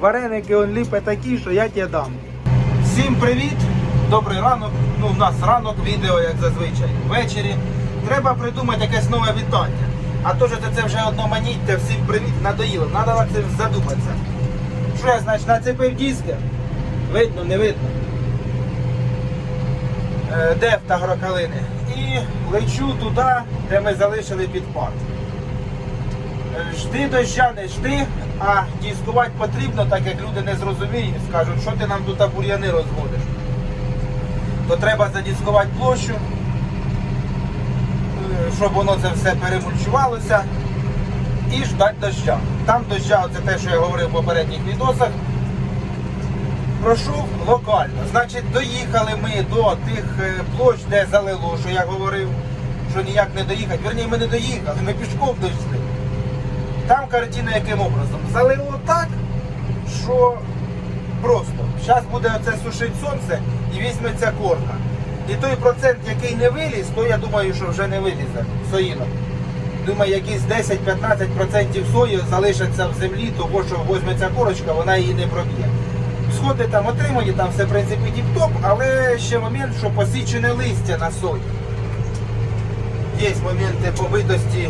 Вареники он ліпе такі, що я тебе дам. Всім привіт! Добрий ранок. Ну, в нас ранок, відео, як зазвичай. Ввечері. Треба придумати якесь нове вітання. А то, що це, це вже одноманіття, всім привіт, надоїло. Треба цим задуматися. Що я, значить, нацепив диски? Видно, не видно. Е, Де в Тагрокалини. І лечу туди, де ми залишили підпад. Е, Жди доща, не жди, а дискувати потрібно, так як люди не зрозуміють, скажуть, що ти нам тут бур'яни розводиш. То треба задіскувати площу, е, щоб воно це все перемульчувалося і ждати доща. Там доща, це те, що я говорив в попередніх відосах, пройшов локально. Значить, доїхали ми до тих е, площ, де залило, що я говорив, що ніяк не доїхати. Верні, ми не доїхали, ми пішком дійшли. Там картина яким образом? Залило так, що просто. Зараз буде оце сушить сонце і візьметься корка. І той процент, який не виліз, то я думаю, що вже не вилізе соїнок. Думаю, якісь 10-15% сої залишаться в землі, того що візьметься корочка, вона її не проб'є. Сходи там отримані, там все в принципі тіп-топ, але ще момент, що посічене листя на сої. Є моменти побитості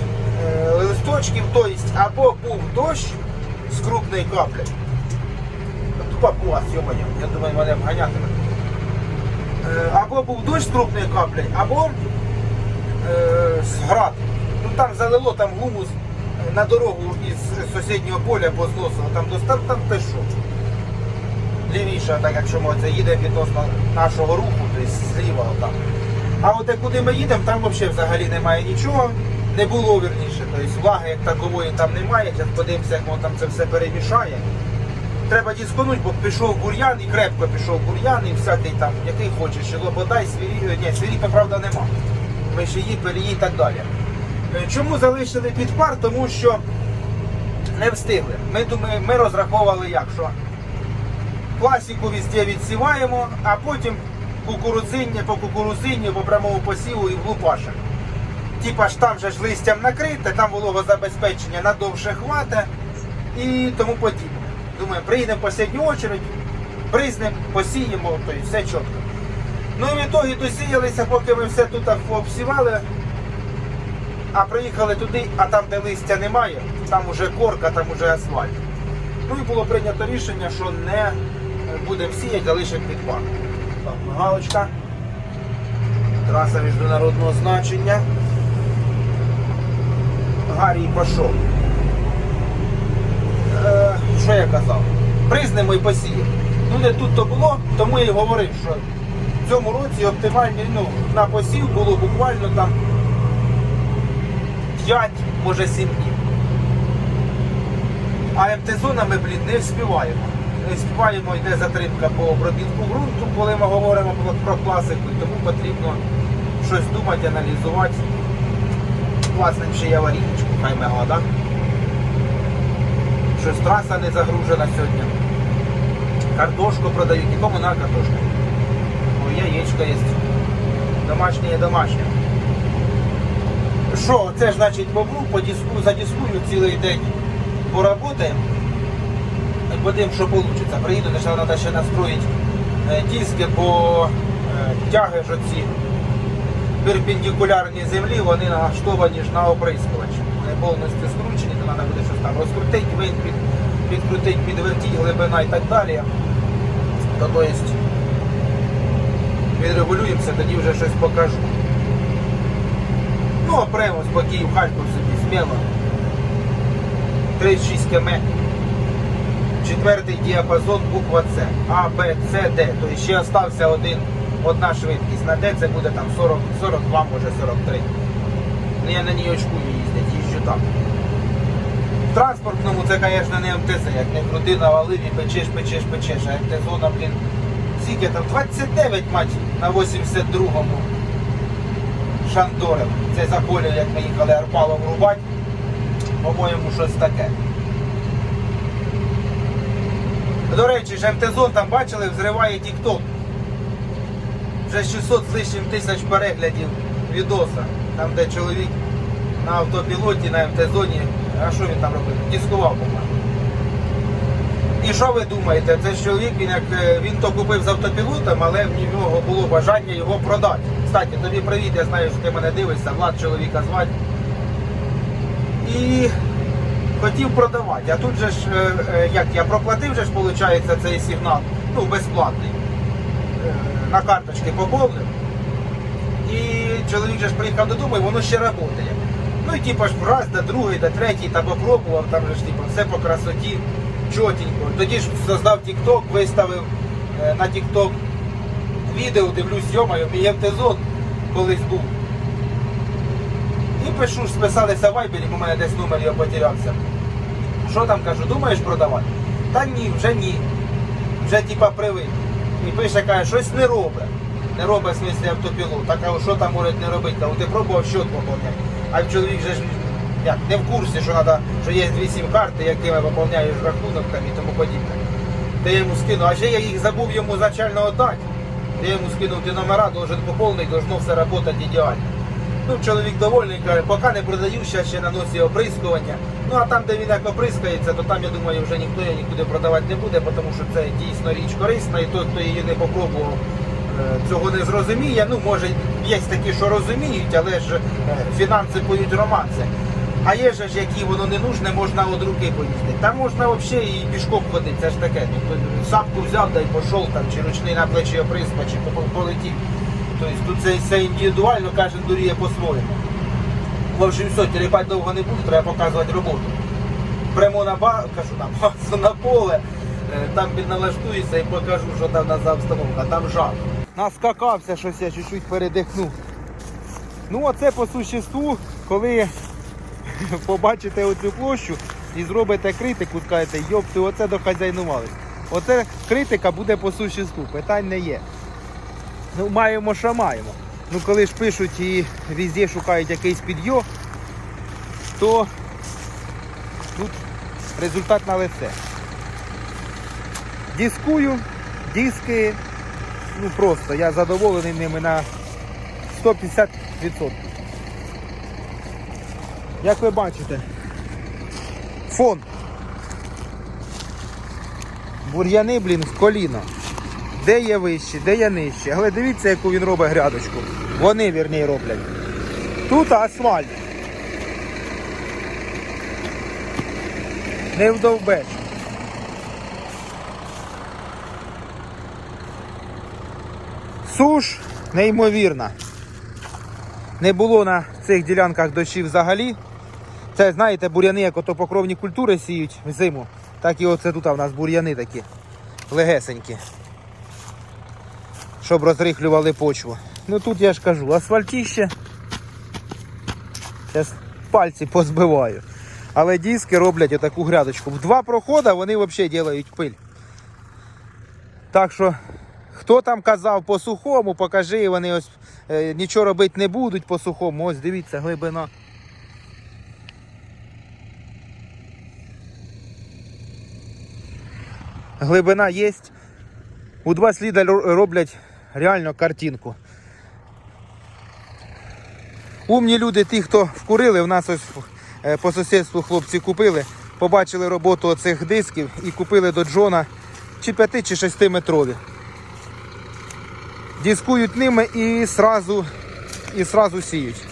листочків, тобто або був дощ з крупної каплі. Тупа була, йоманя, я думаю, мене вганятиме. Е, Або був дощ з крупної каплі, або е, з град. Ну там залило, там гумус е, на дорогу із сусіднього поля позносило, там достав, там те що. Лівіше, так якщо ми це їде відносно нашого руху, тобто зліва там. А от куди ми їдемо, там взагалі взагалі немає нічого. Не було вірніше. Тобто влаги як такової там немає. Зараз подивимося, як воно там це все перемішає. Треба дисконуть, бо пішов бур'ян і крепко пішов бур'ян і всякий там, який хочеш, лободай, свірі, ні, свіріпи, правда, нема. Мишії, пелії і так далі. Е, Чому залишили під пар? Тому що не встигли. Ми, думаю, ми розраховували як, що класику везде відсіваємо, а потім кукурудзиння по кукурудзинню, по прямому посіву і в лупашах. Типа ж там же ж листям накрите, там вологозабезпечення надовше хвата і тому подібне. Думаю, приїдемо в останню очередь, бризнемо, посіємо, то і все чітко. Ну і в ітогі досіялися, поки ми все тут обсівали, а приїхали туди, а там, де листя немає, там уже корка, там уже асфальт. Ну і було прийнято рішення, що не будемо сіяти, залишимо під парк. Галочка. Траса міжнародного значення. Гарій пішов. Е, що я казав? Признемо і посіємо. Ну не тут то було, тому я й говорив, що в цьому році оптимальний ну, на посів було буквально там 5, може 7 днів. А МТ-зонами, блін, не вспіваємо. Не вспіваємо, йде затримка по обробітку ґрунту, коли ми говоримо про класику, тому потрібно щось думати, аналізувати. Власним ще є аварійничку, хай мега, так? Щось траса не загружена сьогодні. Картошку продають, і кому на картошку. О, яєчко є. Домашнє є домашнє. Що, це ж значить бобру, по диску, задискую цілий день поработаємо. Подивимо, що вийде. Приїду, треба ще настроїти е, диски, бо е, тяги ж оці перпендикулярні землі, вони налаштовані ж на оприскувач. Вони повністю скручені, то треба буде щось там розкрутити, винт під, підкрутити, підвертіть, глибина і так далі. То, то есть, відрегулюємося, тоді вже щось покажу. Ну, опремось по Київ Харків собі сміло. 36 км. Четвертий діапазон буква С. А, Б, С, Д. Тобто ще остався один, одна швидкість. На Д це буде там 40, 42, може 43. Ну я на ній очкую їздять, їжджу там. В транспортному це, звісно, не МТЗ, як не крути навалив і печеш, печеш, печеш. А МТЗона, блін, скільки там 29 мать на 82-му. Шандорем. Це за поле, як ми їхали Арпалом рубати. По-моєму, щось таке. До речі, ж МТЗон там бачили, взриває TikTok. Вже 600 з лишнім тисяч переглядів відоса. Там, де чоловік на автопілоті, на МТЗоні, а що він там робив? Дискував, по-моєму. І що ви думаєте? Це ж чоловік, він як е, він то купив з автопілотом, але в нього було бажання його продати. Кстати, тобі привіт, я знаю, що ти мене дивишся, Влад чоловіка звати. І хотів продавати. А тут же ж, е, е, як я проплатив, виходить, цей сигнал, ну, безплатний. На карточки поповнив. І чоловік же ж приїхав додому, і воно ще працює. Ну і типа ж раз, да другий, да третій, та попробував, там же ж типа все по красоті, чотенько. Тоді ж создав TikTok, виставив е, на TikTok відео, дивлюсь, йомаю, мій МТЗон колись був. І пишу, списалися в Вайбері, у мене десь номер його потерявся. Що там кажу, думаєш продавати? Та ні, вже ні. Вже типа привик. І пише, каже, щось не робить. Не робить в смислі автопілот. Так а що там може не робити? Ти пробував счет поповняти. А чоловік же ж як, не в курсі, що надо, що є дві сім-карти, якими поповняєш рахунок там і тому подібне. Ти йому скинув, а ще я їх забув йому зачально віддати. Я йому скинув ті номера, должен поповнити, должно все працювати ідеально. Ну, чоловік довольний, каже, поки не продаю, ще ще на носі оприскування. Ну а там, де він як оприскається, то там, я думаю, вже ніхто її нікуди продавати не буде, тому що це дійсно річ корисна, і той, хто її не попробував, е, цього не зрозуміє. Ну, може, є такі, що розуміють, але ж е, фінанси поють романси. А є ж, які воно не нужне, можна від руки поїздити. Там можна взагалі і пішком ходити, це ж таке. Тобто сапку взяв, да й пішов, там, чи ручний на плечі оприска, чи полетів. Тобто тут це все індивідуально, кожен дуріє по-своєму. В общем, все, телепать довго не буду, треба показувати роботу. Прямо на ба, кажу на базу, на поле, е, там підналаштуюся і покажу, що там на за обстановка, там жах. Наскакався щось, я чуть-чуть передихнув. Ну, оце по существу, коли побачите оцю площу і зробите критику, скажете, йопти, оце дохазяйнували. Оце критика буде по существу, питань не є. Ну, маємо, що маємо. Ну, коли ж пишуть і везде шукають якийсь підйом, то тут результат на лице. Дискую, диски, ну просто, я задоволений ними на 150%. Як ви бачите, фон. Бур'яни, блін, в коліно. Де є вище, де є нижче. Але дивіться, яку він робить грядочку. Вони, вірніше, роблять. Тут асфальт. Не вдовбеш. Суш неймовірна. Не було на цих ділянках дощів взагалі. Це, знаєте, бур'яни, як ото покровні культури сіють в зиму. Так і оце тут у нас бур'яни такі легесенькі щоб розрихлювали почву. Ну тут я ж кажу, асфальтіще. Зараз пальці позбиваю. Але диски роблять отаку грядочку. В два проходи вони взагалі роблять пиль. Так що, хто там казав по сухому, покажи, вони ось е, нічого робити не будуть по сухому. Ось дивіться, глибина. Глибина є. У два сліда роблять реально картинку. Умні люди, ті, хто вкурили, в нас ось е, по сусідству хлопці купили, побачили роботу оцих дисків і купили до Джона чи 5 чи 6 метрові. Дискують ними і сразу, і сразу сіють.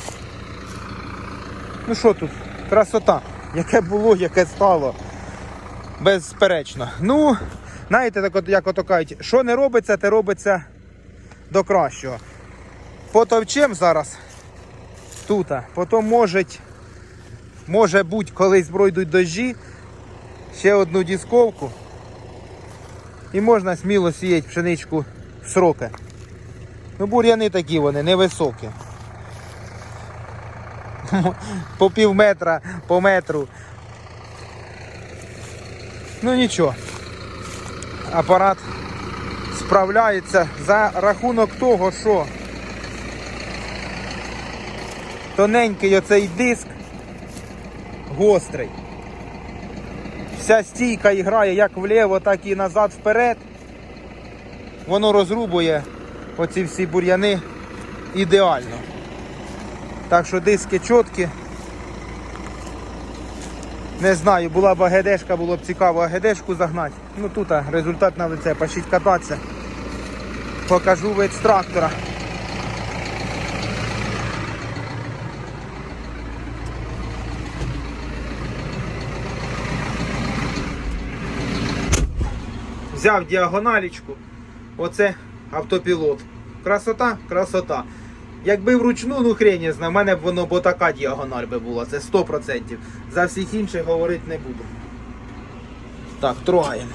Ну що тут? Красота. Яке було, яке стало. Безперечно. Ну, знаєте, так от, як ото кажуть, що не робиться, те робиться до кращого. Потовчем зараз тут, потім може, може бути, колись пройдуть дощі, ще одну дисковку. І можна сміло сіяти пшеничку в сроки. Ну, бур'яни такі вони, невисокі. По пів метра, по метру. Ну нічого. Апарат справляється за рахунок того, що тоненький оцей диск гострий. Вся стійка грає як вліво, так і назад вперед. Воно розрубує оці всі бур'яни ідеально. Так що диски чіткі. Не знаю, була б АГДшка, було б цікаво АГДшку загнати. Ну тут результат на лице, пошіть кататися. Покажу вид з трактора. Взяв діагоналічку. Оце автопілот. Красота, красота. Якби вручну, ну хрень я знаю, в мене б воно бо така діагональ би була, це 100%. За всіх інших говорити не буду. Так, трогаємо.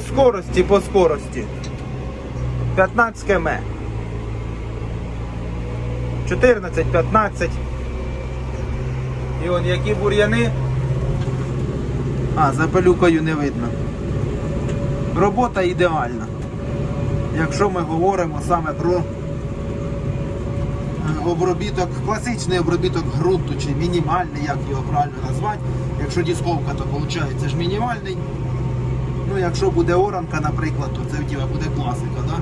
Скорості, по скорості. 15 км. 14, 15. І он які бур'яни. А, за пилюкою не видно. Робота ідеальна. Якщо ми говоримо саме про е, обробіток, класичний обробіток ґрунту чи мінімальний, як його правильно назвати. Якщо дісковка, то виходить це ж мінімальний. Ну, якщо буде оранка, наприклад, то це в буде класика, да?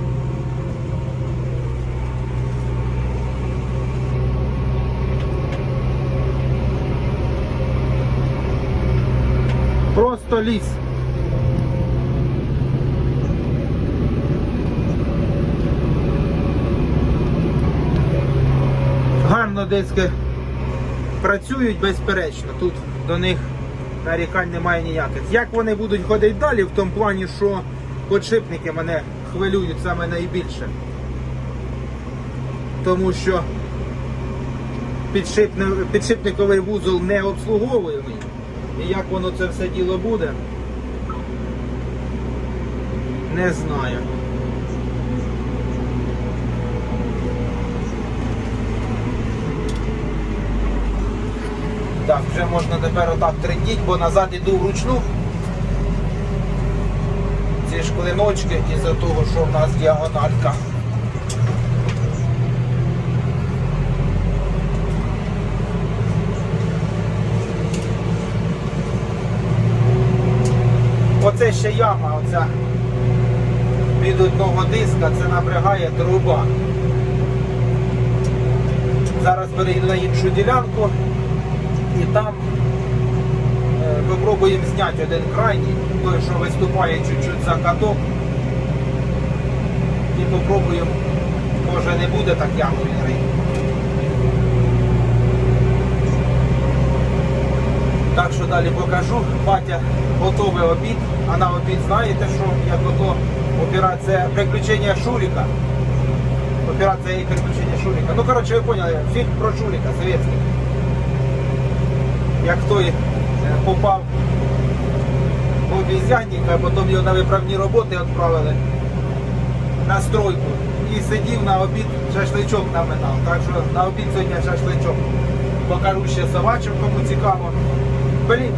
Просто ліс. Гарно диски працюють безперечно. Тут до них нарікань немає ніяких. Як вони будуть ходити далі, в тому плані, що подшипники мене хвилюють саме найбільше. Тому що підшипни- підшипниковий вузол не обслуговуємий. І як воно це все діло буде, не знаю. Так, вже можна тепер отак трендіть, бо назад іду вручну. Ці ж клиночки із-за того, що в нас діагональка. Оце ще яма, оця від одного диска, це напрягає труба. Зараз перейду на іншу ділянку і там е, попробуємо зняти один крайній, той, що виступає чуть-чуть за каток. І попробуємо, може не буде так яму відрити. Так що далі покажу. Батя готовий обід, а на обід знаєте що, як ото операція приключення Шуріка. Операція і приключення Шуріка. Ну коротше ви поняли, фільм про Шуріка совєтський. Як той е, попав в обізянник, а потім його на виправні роботи відправили на стройку. І сидів на обід шашличок наминав. Так що на обід сьогодні шашличок. Покажу ще собачок, кому цікаво. Блін,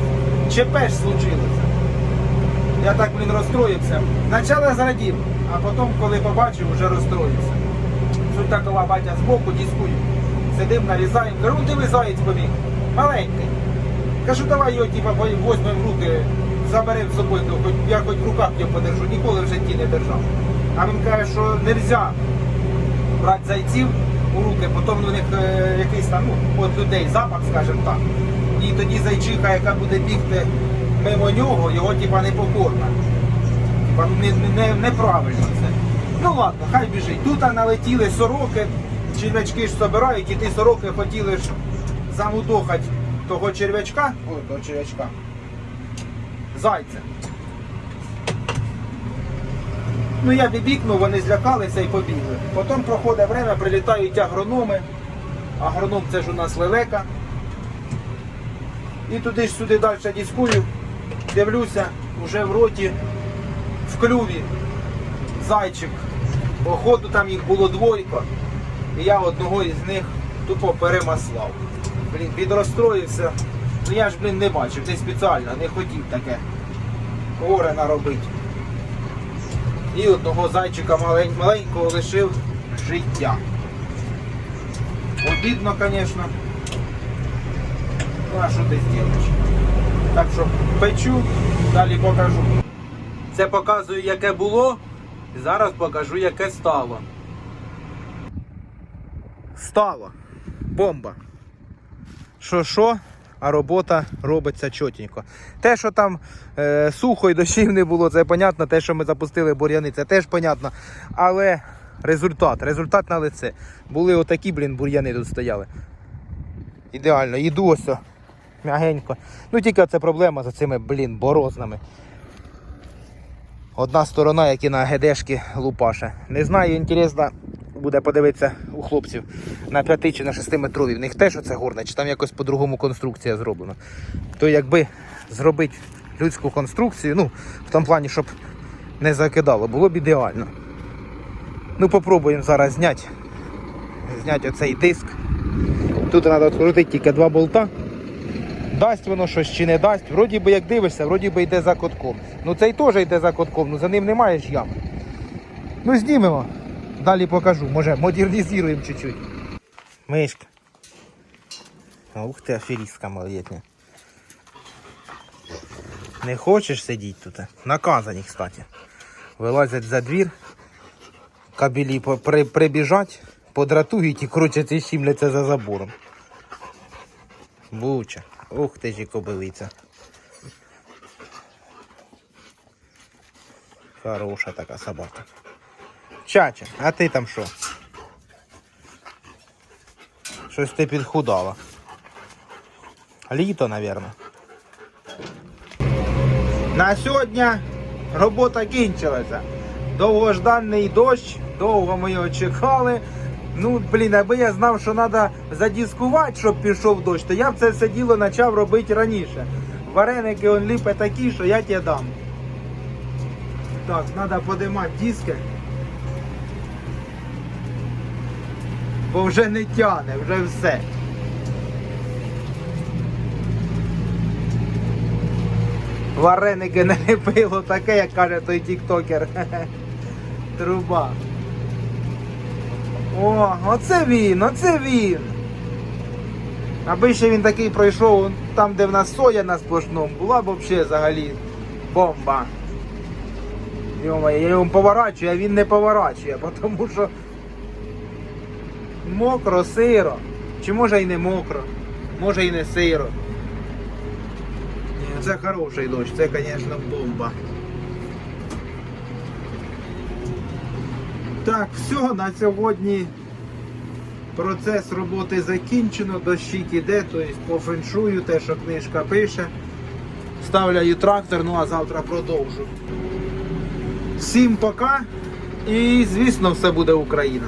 ЧП ж случилося. Я так, блін, розстроївся. Спочатку зрадів, а потім, коли побачив, вже розстроївся. Суть такова батя збоку, дискую. Сидим, нарізаємо. Кажу, «Ну, диви заєць побіг. Маленький. Кажу, давай його типа, возьмемо в руки, заберемо з собою, хоч, я хоч в руках його подержу, ніколи в житті не держав. А він каже, що не можна брати зайців у руки, потім у них е, якийсь там, ну, от людей запах, скажімо так. І тоді зайчиха, яка буде бігти мимо нього, його типа не покорна. Типа не, не, неправильно це. Ну ладно, хай біжить. Тут налетіли сороки, черв'ячки ж собирають, і ті сороки хотіли ж замудохати того черв'ячка, ой, того черв'ячка, зайця. Ну я бібікнув, вони злякалися і побігли. Потім проходить время, прилітають агрономи. Агроном це ж у нас лелека. І туди ж сюди далі дискую, дивлюся, вже в роті, в клюві зайчик. Походу там їх було двойко. І я одного із них тупо перемаслав. Блін, підрозстроївся. Ну я ж, блін, не бачив, не спеціально, не хотів таке горе наробити. І одного зайчика малень- маленького лишив життя. Обідно, звісно. Ну а що ти зробиш? Так що печу, далі покажу. Це показую, яке було. Зараз покажу, яке стало. Стало. Бомба. Що що, а робота робиться чотенько. Те, що там е, сухо і дощів не було, це понятно. Те, що ми запустили бур'яни, це теж понятно. Але результат, результат на лице. Були отакі, блін, бур'яни тут стояли. Ідеально, іду ось м'ягенько. Ну тільки це проблема за цими, блін, борознами. Одна сторона, як і на ГДшки лупаше. Не знаю, інтересно буде подивитися у хлопців на 5 чи на 6 метрові. В них теж оце горне, чи там якось по-другому конструкція зроблена. То якби зробити людську конструкцію, ну, в тому плані, щоб не закидало, було б ідеально. Ну, попробуємо зараз зняти. Зняти оцей диск. Тут треба відкрутити тільки два болта. Дасть воно щось чи не дасть. Вроді би як дивишся, вроді би йде за котком. Ну цей теж йде за котком, ну за ним немає ж ями. Ну знімемо. Далі покажу. Може модернізуємо чуть-чуть. Мишка. Ух ти, аферістка малолетня. Не хочеш сидіти тут? Наказані, кстати. Вилазять за двір, кабелі при, прибіжать, подратують і крутяться і щімляться за забором. Буча. Ух ти ж і кобилиця. Хороша така собака. Чача, а ти там що? Щось ти підхудала. Літо, напевно. На сьогодні робота кінчилася. Довгожданий дощ, довго ми його чекали. Ну, блін, аби я знав, що треба задіскувати, щоб пішов дощ, то я б це все діло почав робити раніше. Вареники он ліпе такі, що я тебе дам. Так, треба подимати диски. Бо вже не тяне, вже все. Вареники не ліпило таке, як каже той тіктокер. Труба. О, оце він, оце він. Аби ще він такий пройшов там, де в нас соя на сплошному, була б взагалі взагалі бомба. Йомає, я його поворачую, а він не поворачує, тому що мокро, сиро. Чи може і не мокро, може і не сиро. Ні, це хороший дощ, це, звісно, бомба. Так, все, на сьогодні процес роботи закінчено, дощик іде, тобто по феншую, те, що книжка пише. Ставляю трактор, ну а завтра продовжу. Всім пока і звісно все буде Україна.